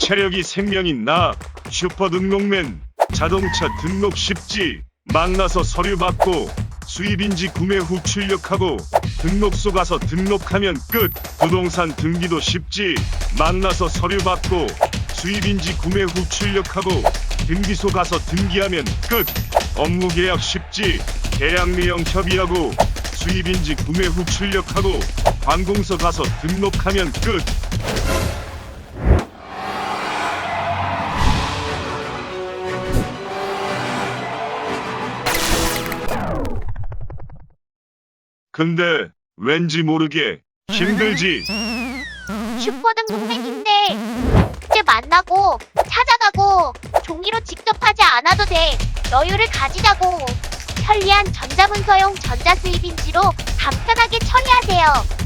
체력이 생명인 나. 슈퍼 등록맨 자동차 등록 쉽지. 만나서 서류 받고 수입인지 구매 후 출력하고 등록소 가서 등록하면 끝. 부동산 등기도 쉽지. 만나서 서류 받고 수입인지 구매 후 출력하고 등기소 가서 등기하면 끝. 업무 계약 쉽지. 계약 내용 협의하고 수입인지 구매 후 출력하고 관공서 가서 등록하면 끝 근데 왠지 모르게 힘들지? 슈퍼 등록맨인데 이제 만나고 찾아가고 종이로 직접 하지 않아도 돼. 여유를 가지자고. 편리한 전자문서용 전자수입인지로 간편하게 처리하세요